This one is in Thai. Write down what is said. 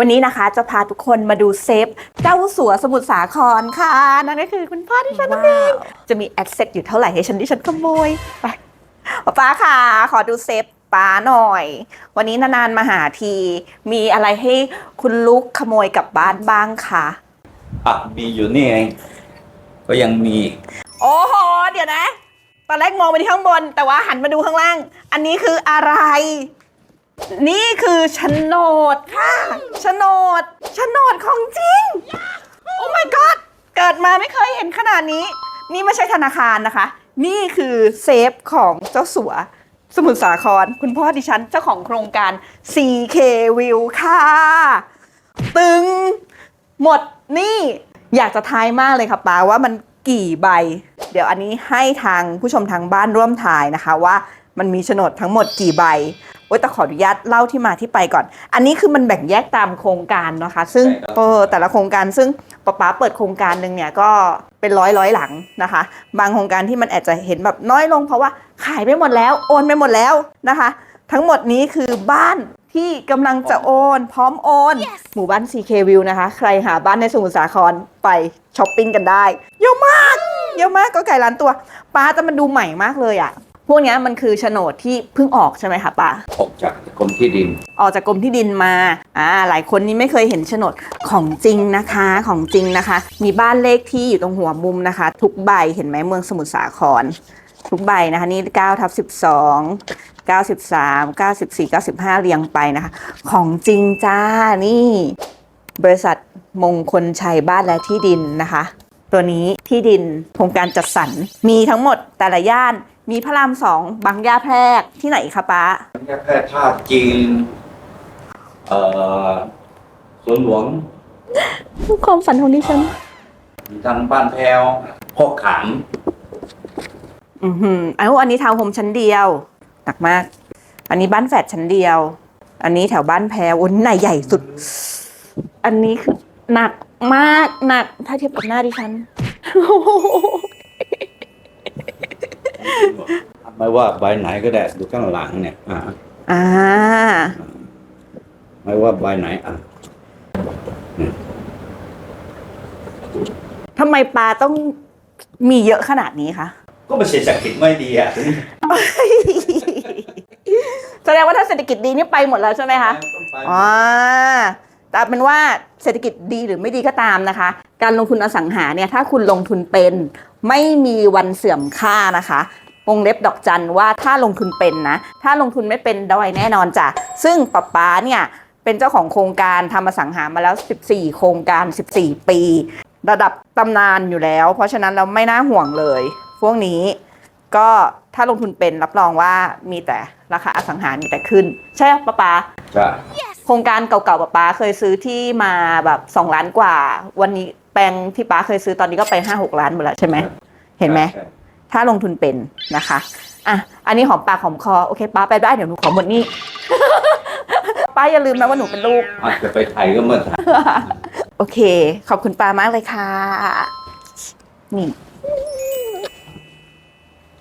วันนี้นะคะจะพาทุกคนมาดูเซฟเจ้าสัวสมุทรสาครค่ะ นั่นก็คือคุณพ่อที่ฉันนั่นเองจะมีแอดเซทอยู่เท่าไหร่ให้ฉันที่ฉันขโมยไปป้าค่ะ ขอดูเซฟป้าหน่อย วันนี้นานๆมาหาที มีอะไรให้คุณลูกขโมยกลับบ้านบ้างคะอะมีอยู่นี่เองก็ยังมี โอ้โห เดี๋ยวนะ ตอนแรกมองไปที่ข้างบน แต่ว่าหันมาดูข้างล่าง อันนี้คืออะไร นี่คือโฉนดค่ะโฉนดโฉนดของจริง โอ้ my god เกิดมาไม่เคยเห็นขนาดนี้ นี่ไม่ใช่ธนาคารนะคะ นี่คือเซฟของเจ้าสัว สมุทรสาคร คุณพ่อดิฉันเจ้าของโครงการ CK View ค่ะ ตึง หมดนี่ อยากจะทายมากเลยค่ะป้าว่ามันกี่ใบ เดี๋ยวอันนี้ให้ทางผู้ชมทางบ้านร่วมทายนะคะว่ามันมีโฉนดทั้งหมดกี่ใบ โอ้ยแต่ขออนุญาตเล่าที่มาที่ไปก่อน อันนี้คือมันแบ่งแยกตามโครงการนะคะ ซึ่งใช่ครับเออแต่ละโครงการซึ่งป๊าป๊าเปิดโครงการหนึ่งเนี่ยก็เป็นร้อยร้อยหลังนะคะ บางโครงการที่มันอาจจะเห็นแบบน้อยลง เพราะว่าขายไปหมดแล้วโอนไปหมดแล้วนะคะ ทั้งหมดนี้คือบ้านที่กำลังจะโอน พร้อมโอนหมู่บ้าน CK View นะคะ ใครหาบ้านในสมุทรสาครไปช้อปปิ้งกันได้ เยอะมาก เยอะมากก็ไก่ล้านตัวป้าแต่มันดูใหม่มากเลยอะ พวกเนี้ยมันคือโฉนดที่เพิ่งออกใช่ไหมคะป้าออกจากกรมที่ดิน ออกจากกรมที่ดินมาอ่าหลายคนนี่ไม่เคยเห็นโฉนดของจริงนะคะของจริงนะคะ มีบ้านเลขที่อยู่ตรงหัวมุมนะคะ ทุกใบเห็นไหมเมืองสมุทรสาคร ทุกใบนะคะนี่9ทับ12 93 94 95 เรียงไปนะคะ ของจริงจ้านี่ บริษัทมงคลชัยบ้านและที่ดินนะคะ ตัวนี้ที่ดินโครงการจัดสรรมีทั้งหมดแต่ละย่าน มีพระรามสองบางย่าแพรกที่ไหนคะป้าแพทย์ท่าจีนเอ่อสวนหลวงความฝันของดิฉัน มีทางบ้านแพรวพอกขามอือหือเอาอันนี้ทาวน์โฮมชั้นเดียว หนักมาก อันนี้บ้านแฝดชั้นเดียว อันนี้แถวบ้านแพรวนไหนใหญ่สุด อันนี้คือหนักมากหนัก ถ้าเทียบกับหน้าดิฉัน ไม่ว่าใบไหนก็ได้ดูข้างหลังเนี่ย อ่า อ่า ไม่ว่าใบไหนอะทำไมปลาต้องมีเยอะขนาดนี้คะ ก็ไม่ใช่เศรษฐกิจไม่ดีอะแสดงว่าถ้าเศรษฐกิจดีนี่ไปหมดแล้วใช่ไหมคะต้องไปอ่าแต่เป็นว่าเศรษฐกิจดีหรือไม่ดีก็ตามนะคะ การลงทุนอสังหาเนี่ยถ้าคุณลงทุนเป็นไม่มีวันเสื่อมค่านะคะ วงเล็บดอกจันว่าถ้าลงทุนเป็นนะ ถ้าลงทุนไม่เป็นดอยแน่นอนจ้ะ ซึ่งป๊าป๊าเนี่ยเป็นเจ้าของโครงการทำอสังหามาแล้ว 14 โครงการ 14 ปี ระดับตำนานอยู่แล้ว เพราะฉะนั้นเราไม่น่าห่วงเลย พวกนี้ก็ถ้าลงทุนเป็นรับรองว่ามีแต่ราคาอสังหามีแต่ขึ้น ใช่ปะป๊าป๊าใช่โครงการเก่าๆป้าป๊าเคยซื้อที่มาแบบสองล้านกว่า วันนี้แปลงที่ป้าเคยซื้อตอนนี้ก็ไปห้าหกล้านหมดแล้วใช่ไหมเห็นไหมใช่ ถ้าลงทุนเป็นนะคะอะอันนี้หอมปากหอมคอโอเคป้าไปได้เดี๋ยวหนูขอหมดนี่ ป้าอย่าลืมนะว่าหนูเป็นลูก อาจจะไปไทยก็เมื่อไหร่โอเค ขอบคุณป้ามากเลยค่ะ นี่